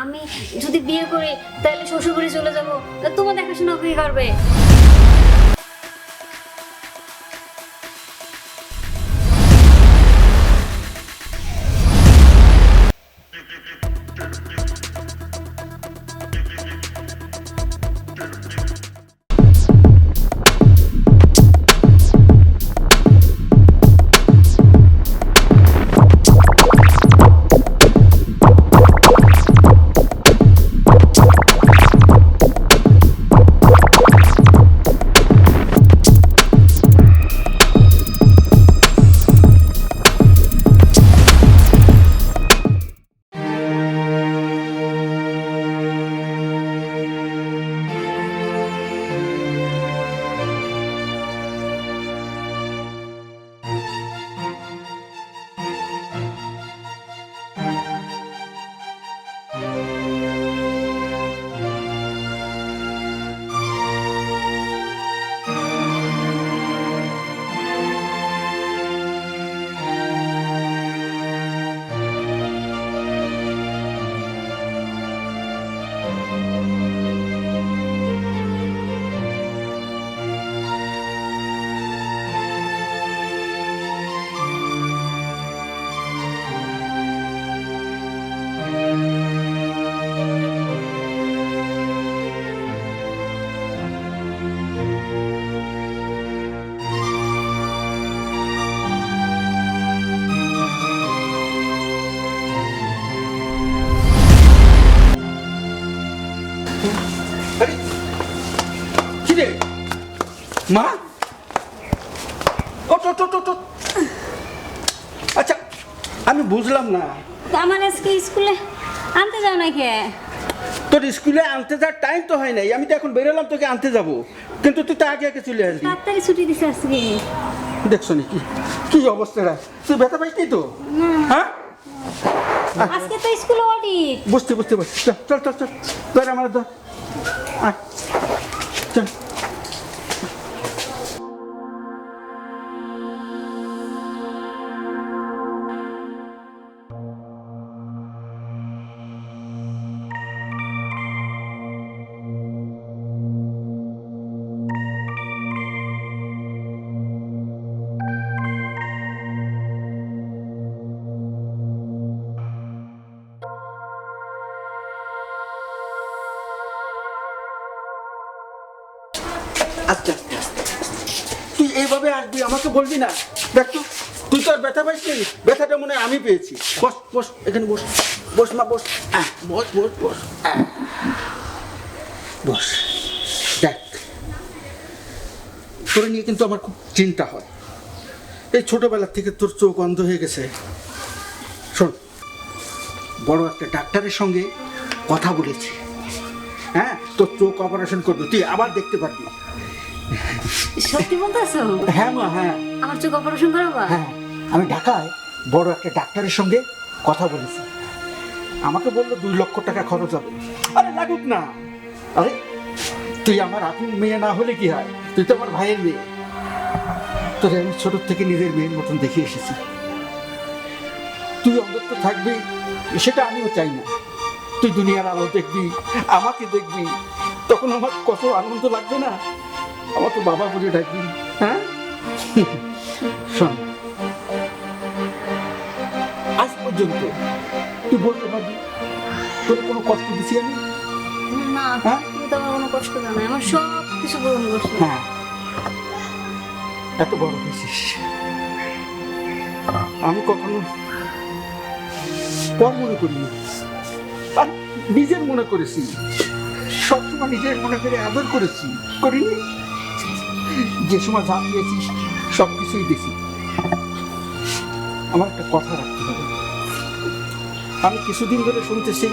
আমি যদি বিয়ে করি তাহলে শ্বশুরবাড়ি চলে যাব। তোমার দেখাশোনা কে করবে? আনতে যাও না কে? তোর স্কুলে আনতে যাওয়ার টাইম তো হয় নাই। আমি তো এখন বেরোলাম তোকে আনতে যাব। কিন্তু তুই তো আগে আগে চলে আসবি। তাড়াতাড়ি ছুটি দিছে আজকে। দেখছ নাকি? কি অবস্থা অবস্থাটা তুই ব্যথা পাইনি তো? হ্যাঁ? আজকে তো স্কুলে অডিট বুঝতে বুঝতে বুঝতে চল চল চল চল। ধর আমার ধর। আয়। চল। আসবি আমাকে বলবি না? দেখ তো, তুই তো ব্যথা পাইছিস ব্যথাটা মনে আমি পেয়েছি। বস বস, এখানে বস। বস মা, বস। বস বস বস। বস, দেখ। তোর নিয়ে কিন্তু আমার খুব চিন্তা হয়। এই ছোটবেলা থেকে তোর চোখ অন্ধ হয়ে গেছে। শোন, বড় একটা ডাক্তারের সঙ্গে কথা বলেছি। হ্যাঁ তোর চোখ অপারেশন করবে। তুই আবার দেখতে পারবি। সত্যি বলতেছো হ্যাঁ মা হ্যাঁ। আমার চোখ অপারেশন করাবা হ্যাঁ আমি ঢাকায় বড় একটা ডাক্তারের সঙ্গে কথা বলেছি। আমাকে বলল দুই লক্ষ টাকা খরচ হবে। আরে লাগুক না। আরে তুই আমার আপন মেয়ে না হলে কি হয়? তুই তো আমার ভাইয়ের মেয়ে। তোরে আমি ছোট থেকে নিজের মেয়ের মতন দেখে এসেছি। তুই অন্তত থাকবি সেটা আমিও চাই না। তুই দুনিয়ার আলো দেখবি আমাকে দেখবি তখন আমার কত আনন্দ লাগবে না? আমাকে বাবা বলে ডাকবি। হ্যাঁ? শোন আজ পর্যন্ত তুই বলতে পারবি তোর কোনো কষ্ট দিছি আমি? না হ্যাঁ? তুমি তো আমার কোনো কষ্ট দাও না আমার সব কিছু গ্রহণ করছ। হ্যাঁ। এত বড় হয়েছিস। আমি কখনো পর মনে করিনি। আর নিজের মনে করেছি। সবসময় নিজের মনে করে আদর করেছি। করিনি? যে সময় যা দিয়েছিস সব কিছুই দিছি আমার একটা কথা রাখতে হবে। আমি কিছুদিন ধরে শুনতেছি,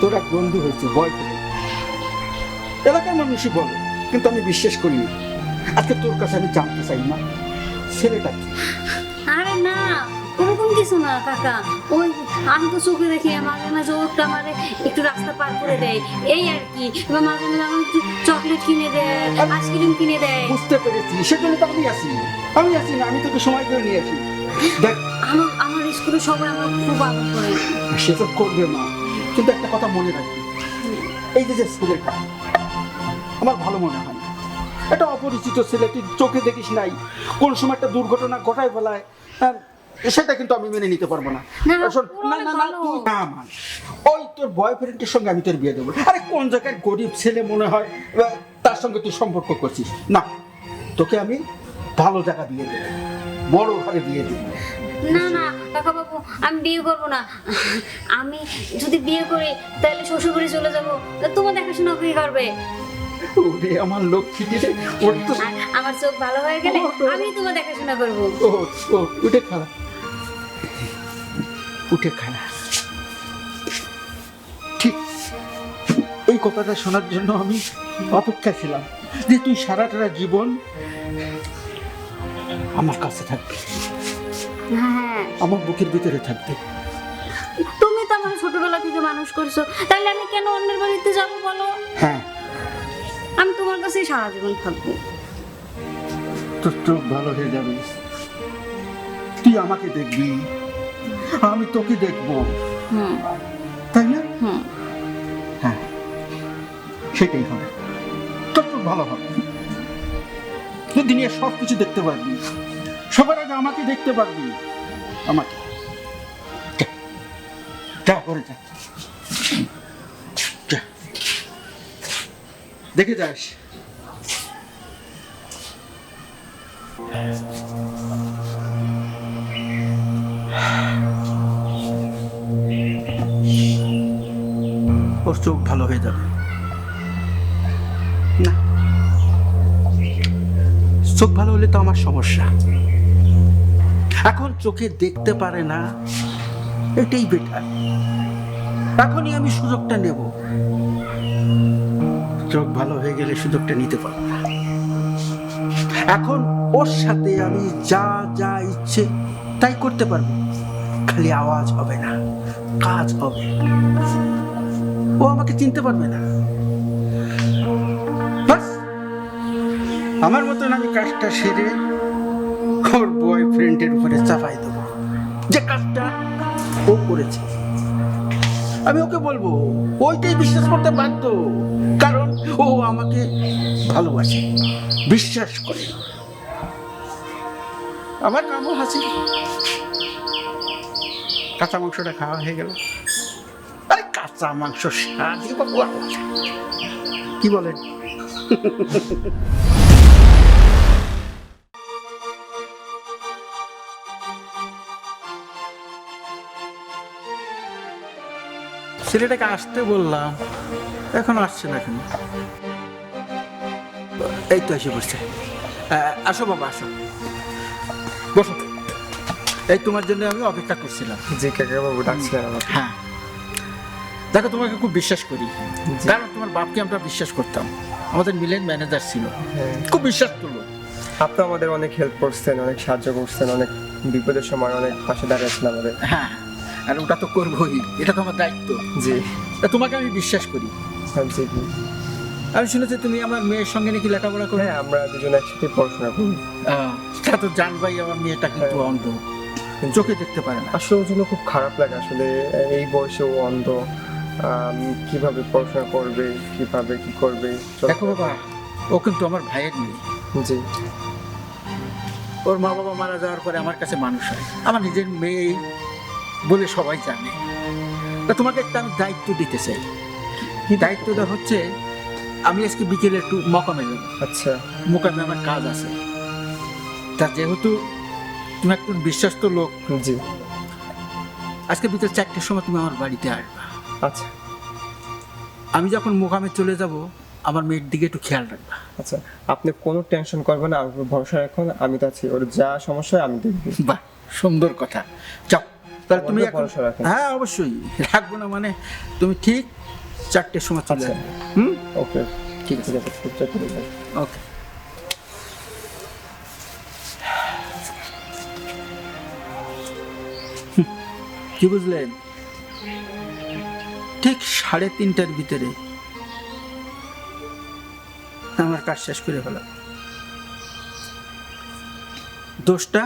তোর এক বন্ধু হয়েছে বয়ফ্রেন্ড এলাকার মানুষই বলে, কিন্তু আমি বিশ্বাস করিনি আজকে তোর কাছে আমি জানতে চাই না, ছেলেটা কি? আরে না ওরকম কিছু না, কাকা। ওই আমি তো চোখে দেখি মাঝে মাঝে ওটা আমারে একটু রাস্তা পার করে দেয়। এই আর কি এবার মাঝে মাঝে আমার একটু চকলেট কিনে দেয় আইসক্রিম কিনে দেয়। বুঝতে পেরেছি সেজন্য তো আমি আসি আমি আসি না আমি তোকে সময় করে নিয়ে আসি। দেখ। আমার আমার স্কুলে সবাই আমার খুব আদর করে। সে তো করবে মা কিন্তু একটা কথা মনে রাখবি। এই যে যে ছেলেটা আমার ভালো মনে হয় না। একটা অপরিচিত ছেলে তুই চোখে দেখিস নাই কোন সময় একটা দুর্ঘটনা ঘটায় ফেলায় হ্যাঁ, সেটা কিন্তু আমি মেনে নিতে পারব না। না, না, শোন, না না না তুই না মান ওই তোর বয়ফ্রেন্ডের সঙ্গে আমি তোর বিয়ে দেবো। আরে কোন জায়গায় গরিব ছেলে মনে হয় তার সঙ্গে তুই সম্পর্ক করছিস? না তোকে আমি ভালো জায়গা দিয়ে দেবো। বড় ঘরে দিয়ে দেবো। না না কাকা বাবু আমি বিয়ে করব না। আমি যদি বিয়ে করি তাহলে শ্বশুর বাড়ি চলে যাব। তোমার দেখাশোনা কে করবে? ওরে আমার লক্ষ্মী রে ওর তো আমার চোখ ভালো হয়ে গেলে আমি তোমার দেখাশোনা করব। ও ও উঠে খালা উঠে খালা ঠিক এই কথাটা শোনার জন্য আমি অপেক্ষা ছিলাম যে তুই সারাটা জীবন আমার কাছে থাকবি। হ্যাঁ। আমার বুকের ভিতরে থাকবে। তুমি তো আমার ছোটবেলা থেকে মানুষ করছ। তাহলে আমি কেন অন্যের বাড়িতে যাব বলো? হ্যাঁ। আমি তোমার কাছেই সারা জীবন থাকব। তোর চোখ ভালো হয়ে যাবে। তুই আমাকে দেখবি। আমি তোকে দেখব। হুম। তাই না? হুম। হ্যাঁ সেটাই হবে। তোর তো ভালো হবে। তুই দুনিয়া সব কিছু দেখতে পারবি। সবার আগে আমাকে দেখতে পারবি। আমাকে। যা। করে যা। যা। দেখে যাস। ওর চোখ ভালো হয়ে যাবে। না। চোখ ভালো হলে তো আমার সমস্যা। এখন চোখে দেখতে পারে না এটাই বেটার এখনই আমি সুযোগটা নেব। চোখ ভালো হয়ে গেলে সুযোগটা নিতে পারব না। এখন ওর সাথে আমি যা যা ইচ্ছে তাই করতে পারব। খালি আওয়াজ হবে না কাজ হবে। ও আমাকে চিনতে পারবে না। আমার মতন আমি কাজটা সেরে ওর বয়ফ্রেন্ডের উপরে চাপাই দেবো। যে কাজটা ও করেছে। আমি ওকে বলব, ওইটাই বিশ্বাস করতে বাধ্য, কারণ ও আমাকে ভালোবাসে, বিশ্বাস করে। আমার কামও হাসি। কাঁচা মাংসটা খাওয়া হয়ে গেল। কাঁচা মাংস স্বাদই কি বলেন ছেলেটাকে আসতে বললাম এখন আসছে না কেন? এই তো এসে বসছে আসো বাবা আসো। বসো। এই তোমার জন্য আমি অপেক্ষা করছিলাম। জি কাকাবাবু ডাকছিলেন আমাকে। হ্যাঁ। দেখো তোমাকে খুব বিশ্বাস করি। কারণ তোমার বাপকে আমরা বিশ্বাস করতাম। আমাদের মিলেন ম্যানেজার ছিল। হ্যাঁ। খুব বিশ্বাস করল আপনি আমাদের অনেক হেল্প করছেন অনেক সাহায্য করছেন অনেক বিপদের সময় অনেক পাশে দাঁড়িয়েছেন আমাদের। হ্যাঁ আর ওটা তো করবোই। এটা তো আমার দায়িত্ব। জি। তোমাকে আমি বিশ্বাস করি। হ্যাঁ, জি। আমি শুনেছি তুমি আমার মেয়ের সঙ্গে নাকি লেখাপড়া করে? হ্যাঁ আমরা দুজন একসাথে পড়াশোনা করি। তা তো জানবাই আমার মেয়েটা কিন্তু। অন্ধ। চোখে দেখতে পারে না। আসলে ওর জন্য খুব খারাপ লাগে আসলে এই বয়সে ও অন্ধ। কীভাবে পড়াশোনা করবে কীভাবে কি করবে? দেখো বাবা ও কিন্তু আমার ভাইয়ের মেয়ে। জি। ওর মা বাবা মারা যাওয়ার পরে আমার কাছে মানুষ হয়। আমার নিজের মেয়ে বলে সবাই জানে। তা তোমাকে একটা আমি দায়িত্ব দিতে চাই। কি দায়িত্বটা হচ্ছে আমি আজকে বিকেলে একটু মকামে যাব। আচ্ছা। মোকামে আমার কাজ আছে। তা যেহেতু তুমি একটু বিশ্বস্ত লোক জি। আজকে বিকেল চারটের সময় তুমি আমার বাড়িতে আসবা। আচ্ছা। আমি যখন মোকামে চলে যাব আমার মেয়ের দিকে একটু খেয়াল রাখবা। আচ্ছা আপনি কোনো টেনশন করবেন না আমার উপর ভরসা রাখুন আমি তো আছি। ওর যা সমস্যা হয় আমি দেখব। বাহ সুন্দর কথা। চাও তাহলে তুমি এখন ভরসা রাখেন। হ্যাঁ অবশ্যই। রাখব না মানে তুমি ঠিক চারটের সময় চলে আচ্ছা। আসবে হুম? ওকে ঠিক আছে ওকে। কি বুঝলেন? ঠিক সাড়ে তিনটার ভিতরে। আমার কাজ শেষ করে ফেলাম দোষটা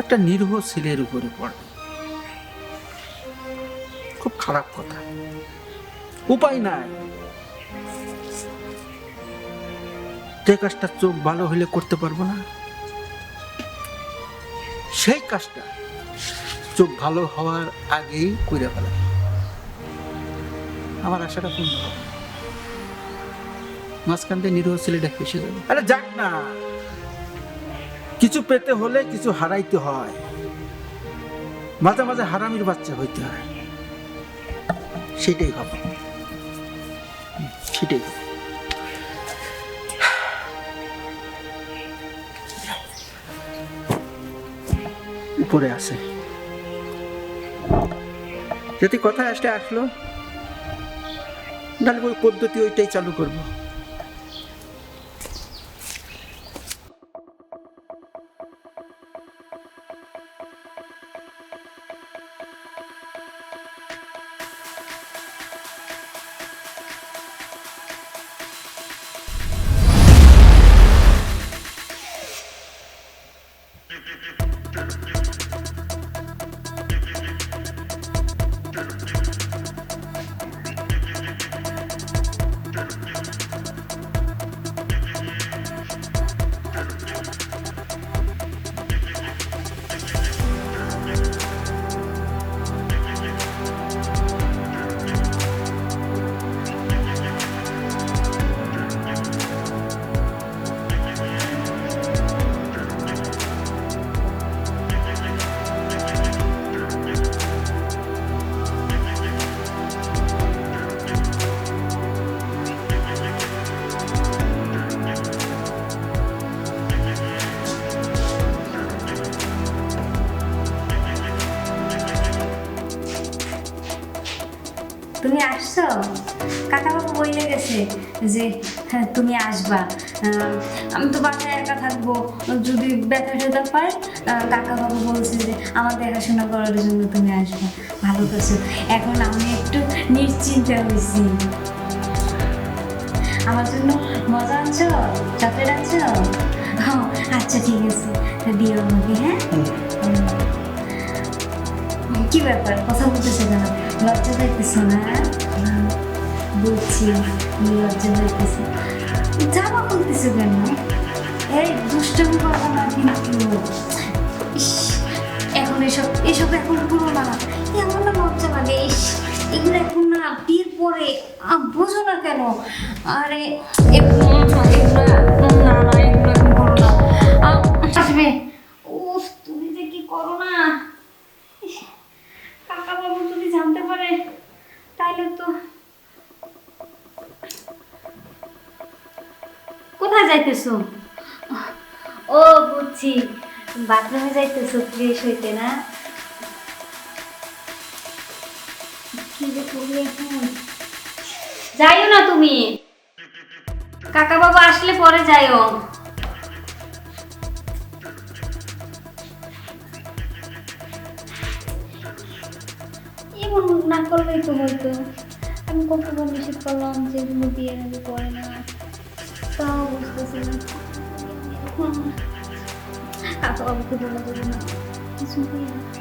একটা নির্ভ ছেলের উপরে পড়ে। খুব খারাপ কথা। উপায় নাই। যে কাজটা চোখ ভালো হলে করতে পারব না, সেই কাজটা চোখ ভালো হওয়ার আগেই করে ফেলা। আমার আশাটা পূর্ণ হবে। মাঝখান দিয়ে নিরীহ ছেলেটা ফেসে যাবে। আরে যাক না। কিছু পেতে হলে কিছু হারাইতে হয়। মাঝে মাঝে হারামির বাচ্চা হইতে হয়। সেটাই হুম, সেটাই ভাবো। উপরে আছে যদি কথা আসলে আসলো তাহলে ওই পদ্ধতি ওইটাই চালু করব। বইলে গেছে যে হ্যাঁ, তুমি আসবা। আমি তো বাসায় একা থাকব। যদি ব্যথা ট্যাথা পাই আহ, কাকাবাবু বলছে যে আমার দেখাশোনা করার জন্য তুমি আসবা। ভালো করছ। এখন আমি একটু নিশ্চিন্তে হয়েছি। আমার জন্য মজা আনছো? চকলেট আনছো? ও, আচ্ছা ঠিক আছে। দিও আমাকে হ্যাঁ? কি ব্যাপার? কথা বলতেছে কেন? লজ্জা পাইতেছো না হুম, বুঝছি লজ্জা পাইতেছে জামা কেন এই দুষ্টমি করব না ইস, এখন এসব এসব এখন করো না এমন না লজ্জা লাগে ইস এগুলো এখন না বিয়ের পরে বোঝো না কেন আরে এগুলো এগুলো না না এগুলো এখন না আসবে যাইতেছো? ও, বুঝছি। বাথরুমে যাইতেছো, ফ্রেশ হইতে না? যাইও না তুমি। কাকা বাবা আসলে পরে যাইও। এমন না করলেই তো হয়তো আমি কতবার নিষেধ করলাম যে আগে পরে না। না বলে দেবো না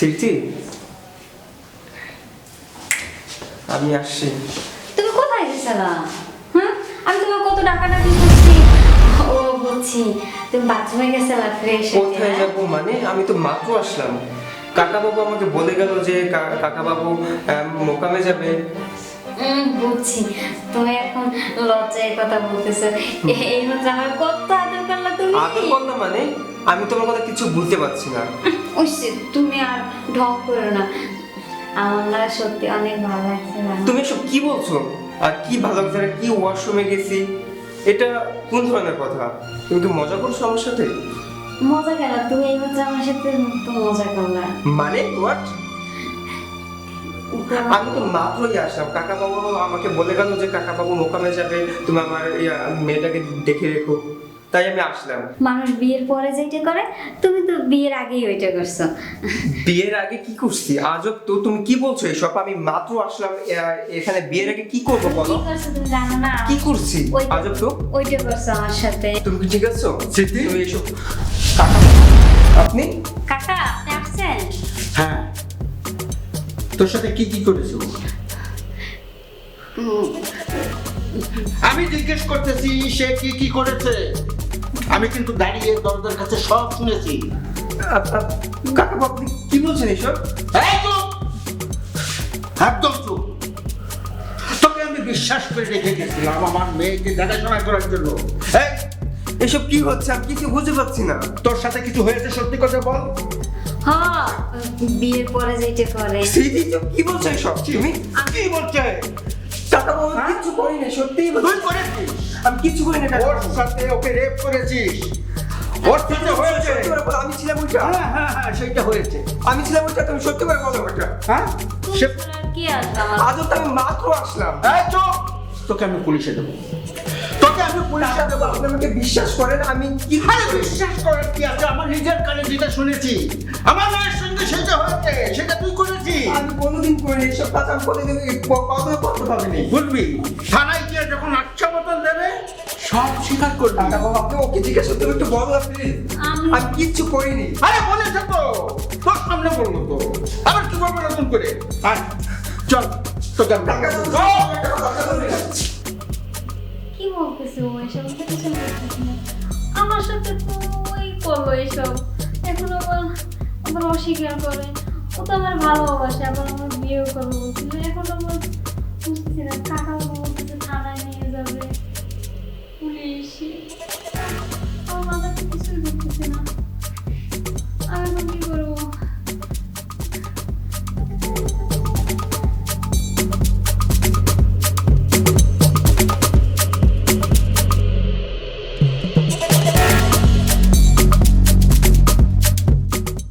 স্মৃতি আমি আসছি। তুমি কোথায় গেছিলা? হ্যাঁ আমি তোমার কত ডাকাডাকি করছি। ও বলছি তুমি বাথরুমে গেছিলা ফ্রেশ কোথায় যাব মানে? আমি তো মাত্র আসলাম। কাকা বাবু আমাকে বলে গেল যে কা- কাকা বাবু আহ, মোকামে যাবে। বুঝছি। তুমি এখন লজ্জায় কথা বলতেছো। এই মাত্র আমার কত আদর করলা তুমি? আদর করলাম মানে? আমি তোমার কথা কিছু বুঝতে পারছি না। ওইসে তুমি আর ঢং করো না। আমার সত্যি অনেক ভালো লাগছে? তুমি এসব কি বলছো? আর কি ভালো লাগছে? কি ওয়াশরুমে গেছি? এটা কোন ধরনের কথা? তুমি কি মজা করছ আমার সাথে? মজা কেন? তুমি এই মাত্র আমার সাথে মজা করলা। মানে হোয়াট আমি তো মাত্রই আসলাম। কাকা বাবু আমাকে বলে গেল যে কাকা বাবু মোকামে যাবে তুমি আমার মেয়েটাকে দেখে রেখো। তাই আমি আসলাম। মানুষ বিয়ের পরে যেটা করে তুমি তো বিয়ের আগেই ওইটা করছ। বিয়ের আগে কি করছি? আজব তো তুমি কি বলছো এসব? আমি মাত্র আসলাম আহ, এখানে বিয়ের আগে কি করব কি বলো? করছ তুমি জানো না? কি করছি? আজব তো। ওইটা করছ আমার সাথে। তুমি কি ঠিক আছো? তুমি এসব কাকা আপনি? কাকা আপনি আসছেন? হ্যাঁ। তোর সাথে কি কি করেছ? আমি জিজ্ঞেস করতেছি সে কি কি করেছে? আমি কিন্তু দাঁড়িয়ে দরজার কাছে সব শুনেছি। কাকা আপনি কি বলছেন এসব? একদম চুপ! তোকে আমি বিশ্বাস করে রেখে গেছিলাম আমার মেয়েকে দেখাশোনা করার জন্য। এসব কি হচ্ছে? আমি কিছু বুঝতে পারছি না। তোর সাথে কিছু হয়েছে সত্যি কথা বল। হ্যাঁ বিয়ের পরে যেটা করে। স্মৃতি তো কি বলছো এসব? তুমি? কি বলছে? কাকা বাবু আমি কিচ্ছু করি না সত্যি তুই করেছিস আমি করি না ওর সাথে ওকে রেপ করেছিস। ওর সাথে হয়েছে। আমি ছিলাম ওইটা হ্যাঁ হ্যাঁ হ্যাঁ সেইটা হয়েছে। আমি ছিলাম ওইটা তুমি সত্যি করে বলো ওটা। হ্যাঁ? সে কি আজও তো আমি মাত্র আসলাম। এই চুপ! তোকে আমি পুলিশে দেবো। তোকে আমি দেবো আপনি আমাকে বিশ্বাস করেন আমি কি আরে বিশ্বাস করার কি? আছে আমার নিজের কানে যেটা শুনেছি আমার মেয়ের সঙ্গে সেটা হয়েছে সেটা তুই করেছিস। আমি কোনোদিন করিনি এসব কাজ আমি কোনোদিন কখনো করতে পারিনি বুঝবি থানায় গিয়ে যখন আচ্ছা মতন দেবে সব স্বীকার করবি। কাকা বাবু আপনি ওকে জিজ্ঞেস করতে একটু বলো আপনি আমি- কিচ্ছু করিনি। আরে বলেছে তো তোর সামনে বলল তো। আবার কি বলব নতুন করে? আয় চল তোকে আমি ও আমার সাথে তো ওই করল এসব। এখন আবার আবার অস্বীকার করে। ও তো আমার ভালোবাসে, আবার আমার বিয়েও করব বলছিল এখন আবার বুঝতেছি না, কাকা বলতেছে থানায় নিয়ে যাবে। পুলিশ। আমার মাথা কিছুই ঢুকতেছে না। আমি এখন কি করব?